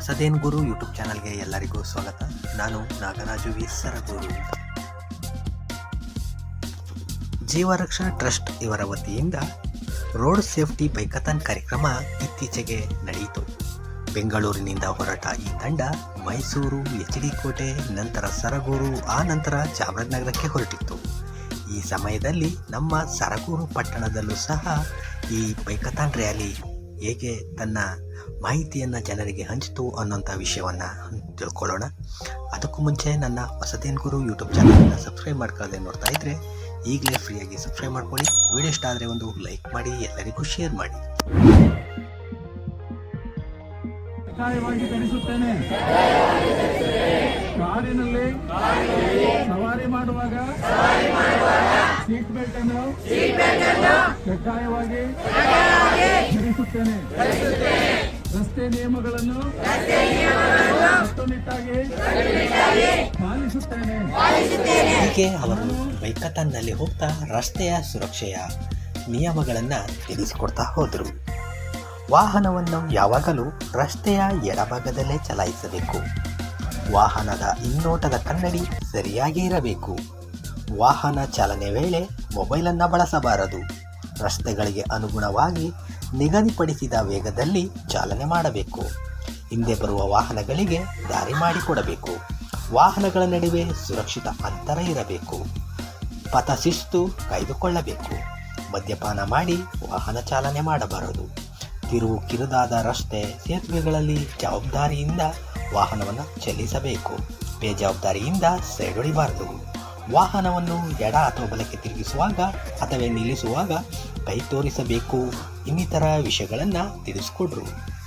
ಹೊಸದೇನ್ ಗುರು YouTube ಚಾನಲ್ಗೆ ಎಲ್ಲರಿಗೂ ಸ್ವಾಗತ. ನಾನು ನಾಗರಾಜು ವಿ ಸರಗೂರು ಜೀವರಕ್ಷಣಾ ಟ್ರಸ್ಟ್ ಇವರ ವತಿಯಿಂದ ರೋಡ್ ಸೇಫ್ಟಿ ಬೈಕಥಾನ್ ಕಾರ್ಯಕ್ರಮ ಇತ್ತೀಚೆಗೆ ನಡೆಯಿತು. ಬೆಂಗಳೂರಿನಿಂದ ಹೊರಟ ಈ ತಂಡ ಮೈಸೂರು, ಎಚ್ ಡಿ ಕೋಟೆ, ನಂತರ ಸರಗೂರು, ಆ ನಂತರ ಚಾಮರಾಜನಗರಕ್ಕೆ ಹೊರಟಿತ್ತು. ಈ ಸಮಯದಲ್ಲಿ ನಮ್ಮ ಸರಗೂರು ಪಟ್ಟಣದಲ್ಲೂ ಸಹ ಈ ಬೈಕಥಾನ್ ರ್ಯಾಲಿ ಹೇಗೆ ತನ್ನ ಮಾಹಿತಿಯನ್ನು ಜನರಿಗೆ ಹಂಚಿತು ಅನ್ನೋಂಥ ವಿಷಯವನ್ನು ತಿಳ್ಕೊಳ್ಳೋಣ. ಅದಕ್ಕೂ ಮುಂಚೆ ನನ್ನ ಹೊಸದೇನ್ ಗುರು ಯೂಟ್ಯೂಬ್ ಚಾನಲನ್ನು ಸಬ್ಸ್ಕ್ರೈಬ್ ಮಾಡ್ಕೊಳ್ಳದೆ ನೋಡ್ತಾ ಇದ್ದರೆ ಈಗಲೇ ಫ್ರೀಯಾಗಿ ಸಬ್ಸ್ಕ್ರೈಬ್ ಮಾಡ್ಕೊಳ್ಳಿ. ವಿಡಿಯೋ ಇಷ್ಟ ಆದರೆ ಒಂದು ಲೈಕ್ ಮಾಡಿ, ಎಲ್ಲರಿಗೂ ಶೇರ್ ಮಾಡಿ. ಕಾರಿನಲ್ಲಿ ಸವಾರಿ ಮಾಡುವಾಗ ಸೀಟ್ ಬೆಲ್ಟ್ ಅನ್ನು ಕಡ್ಡಾಯವಾಗಿ ಧರಿಸುತ್ತೇನೆ. ರಸ್ತೆ ನಿಯಮಗಳನ್ನು ಕಟ್ಟುನಿಟ್ಟಾಗಿ ಪಾಲಿಸುತ್ತೇನೆ. ಹೀಗೆ ಅವರು ಬೈಕಥಾನ್ನಲ್ಲಿ ಹೋಗ್ತಾ ರಸ್ತೆಯ ಸುರಕ್ಷೆಯ ನಿಯಮಗಳನ್ನು ತಿಳಿಸಿಕೊಡ್ತಾ ಹೋದರು. ವಾಹನವನ್ನು ಯಾವಾಗಲೂ ರಸ್ತೆಯ ಎಡಭಾಗದಲ್ಲೇ ಚಲಾಯಿಸಬೇಕು. ವಾಹನದ ಹಿನ್ನೋಟದ ಕನ್ನಡಿ ಸರಿಯಾಗಿ ಇರಬೇಕು. ವಾಹನ ಚಾಲನೆ ವೇಳೆ ಮೊಬೈಲನ್ನು ಬಳಸಬಾರದು. ರಸ್ತೆಗಳಿಗೆ ಅನುಗುಣವಾಗಿ ನಿಗದಿಪಡಿಸಿದ ವೇಗದಲ್ಲಿ ಚಾಲನೆ ಮಾಡಬೇಕು. ಹಿಂದೆ ಬರುವ ವಾಹನಗಳಿಗೆ ದಾರಿ ಮಾಡಿಕೊಡಬೇಕು. ವಾಹನಗಳ ನಡುವೆ ಸುರಕ್ಷಿತ ಅಂತರ ಇರಬೇಕು. ಪಥಶಿಸ್ತು ಕಾಯ್ದುಕೊಳ್ಳಬೇಕು. ಮದ್ಯಪಾನ ಮಾಡಿ ವಾಹನ ಚಾಲನೆ ಮಾಡಬಾರದು. ತಿರುವು ಕಿರುದಾದ ರಸ್ತೆ ಸೇತುವೆಗಳಲ್ಲಿ ಜವಾಬ್ದಾರಿಯಿಂದ ವಾಹನವನ್ನು ಚಲಿಸಬೇಕು. ಬೇಜವಾಬ್ದಾರಿಯಿಂದ ಸೈಡ್ ಹೊಡಿಬಾರದು ವಾಹನವನ್ನು ಎಡ ಅಥವಾ ಬಲಕ್ಕೆ ತಿರುಗಿಸುವಾಗ ಅಥವಾ ನಿಲ್ಲಿಸುವಾಗ ಕೈ ತೋರಿಸಬೇಕು. ಇನ್ನಿತರ ವಿಷಯಗಳನ್ನು ತಿಳಿಸ್ಕೊಡ್ರು.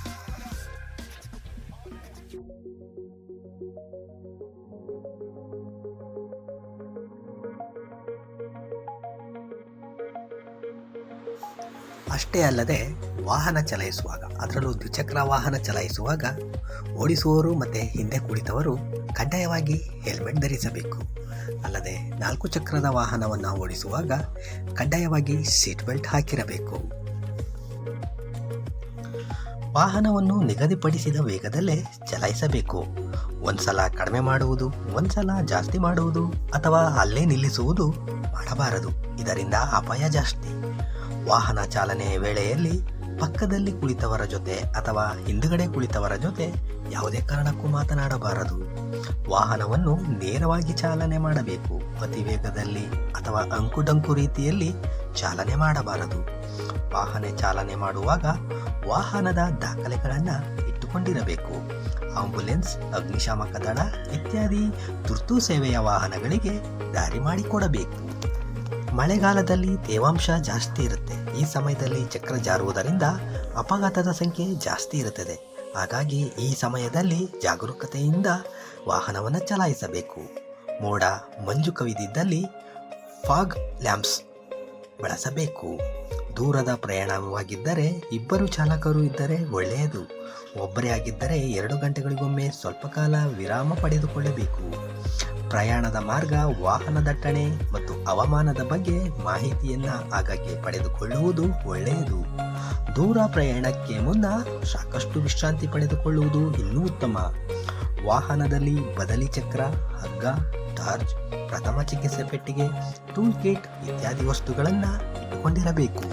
ಅಷ್ಟೇ ಅಲ್ಲದೆ ವಾಹನ ಚಲಾಯಿಸುವಾಗ, ಅದರಲ್ಲೂ ದ್ವಿಚಕ್ರ ವಾಹನ ಚಲಾಯಿಸುವಾಗ ಓಡಿಸುವವರು ಮತ್ತು ಹಿಂದೆ ಕುಳಿತವರು ಕಡ್ಡಾಯವಾಗಿ ಹೆಲ್ಮೆಟ್ ಧರಿಸಬೇಕು. ಅಲ್ಲದೆ ನಾಲ್ಕು ಚಕ್ರದ ವಾಹನವನ್ನು ಓಡಿಸುವಾಗ ಕಡ್ಡಾಯವಾಗಿ ಸೀಟ್ ಬೆಲ್ಟ್ ಹಾಕಿರಬೇಕು. ವಾಹನವನ್ನು ನಿಗದಿಪಡಿಸಿದ ವೇಗದಲ್ಲೇ ಚಲಾಯಿಸಬೇಕು. ಒಂದ್ಸಲ ಕಡಿಮೆ ಮಾಡುವುದು, ಒಂದ್ಸಲ ಜಾಸ್ತಿ ಮಾಡುವುದು ಅಥವಾ ಅಲ್ಲೇ ನಿಲ್ಲಿಸುವುದು ಮಾಡಬಾರದು. ಇದರಿಂದ ಅಪಾಯ ಜಾಸ್ತಿ. ವಾಹನ ಚಾಲನೆ ವೇಳೆಯಲ್ಲಿ ಪಕ್ಕದಲ್ಲಿ ಕುಳಿತವರ ಜೊತೆ ಅಥವಾ ಹಿಂದುಗಡೆ ಕುಳಿತವರ ಜೊತೆ ಯಾವುದೇ ಕಾರಣಕ್ಕೂ ಮಾತನಾಡಬಾರದು. ವಾಹನವನ್ನು ನೇರವಾಗಿ ಚಾಲನೆ ಮಾಡಬೇಕು. ಅತಿ ವೇಗದಲ್ಲಿ ಅಥವಾ ಅಂಕುಡಂಕು ರೀತಿಯಲ್ಲಿ ಚಾಲನೆ ಮಾಡಬಾರದು. ವಾಹನ ಚಾಲನೆ ಮಾಡುವಾಗ ವಾಹನದ ದಾಖಲೆಗಳನ್ನು ಇಟ್ಟುಕೊಂಡಿರಬೇಕು. ಆಂಬುಲೆನ್ಸ್, ಅಗ್ನಿಶಾಮಕ ದಳ ಇತ್ಯಾದಿ ತುರ್ತು ಸೇವೆಯ ವಾಹನಗಳಿಗೆ ದಾರಿ ಮಾಡಿಕೊಡಬೇಕು. ಮಳೆಗಾಲದಲ್ಲಿ ತೇವಾಂಶ ಜಾಸ್ತಿ ಇರುತ್ತೆ. ಈ ಸಮಯದಲ್ಲಿ ಚಕ್ರ ಜಾರುವುದರಿಂದ ಅಪಘಾತದ ಸಂಖ್ಯೆ ಜಾಸ್ತಿ ಇರುತ್ತದೆ. ಹಾಗಾಗಿ ಈ ಸಮಯದಲ್ಲಿ ಜಾಗರೂಕತೆಯಿಂದ ವಾಹನವನ್ನು ಚಲಾಯಿಸಬೇಕು. ಮೋಡ ಮಂಜು ಕವಿದಿದ್ದಲ್ಲಿ ಫಾಗ್ ಲ್ಯಾಂಪ್ಸ್ ಬಳಸಬೇಕು. ದೂರದ ಪ್ರಯಾಣವಾಗಿದ್ದರೆ ಇಬ್ಬರು ಚಾಲಕರು ಇದ್ದರೆ ಒಳ್ಳೆಯದು. ಒಬ್ಬರೇ ಆಗಿದ್ದರೆ ಎರಡು ಗಂಟೆಗಳಿಗೊಮ್ಮೆ ಸ್ವಲ್ಪ ಕಾಲ ವಿರಾಮ ಪಡೆದುಕೊಳ್ಳಬೇಕು. ಪ್ರಯಾಣದ ಮಾರ್ಗ ವಾಹನ ದಟ್ಟಣೆ ಮತ್ತು ಹವಾಮಾನದ ಬಗ್ಗೆ ಮಾಹಿತಿಯನ್ನು ಆಗಾಗ್ಗೆ ಪಡೆದುಕೊಳ್ಳುವುದು ಒಳ್ಳೆಯದು. ದೂರ ಪ್ರಯಾಣಕ್ಕೆ ಮುನ್ನ ಸಾಕಷ್ಟು ವಿಶ್ರಾಂತಿ ಪಡೆದುಕೊಳ್ಳುವುದು ಇನ್ನೂ ಉತ್ತಮ. ವಾಹನದಲ್ಲಿ ಬದಲಿ ಚಕ್ರ, ಹಗ್ಗ, ಟಾರ್ಚ್, ಪ್ರಥಮ ಚಿಕಿತ್ಸೆ ಪೆಟ್ಟಿಗೆ, ಟೂಲ್ ಕಿಟ್ ಇತ್ಯಾದಿ ವಸ್ತುಗಳನ್ನು ಹೊಂದಿರಬೇಕು